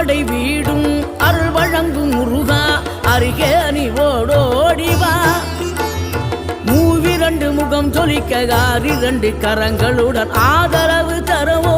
அறுபடை வீடும் அருள் வழங்கும் முருகா அருகே நீ ஓடோடிவா மூவிரண்டு முகம் சொலிக்க ஆறிரண்டு கரங்களுடன் ஆதரவு தரவோடிவா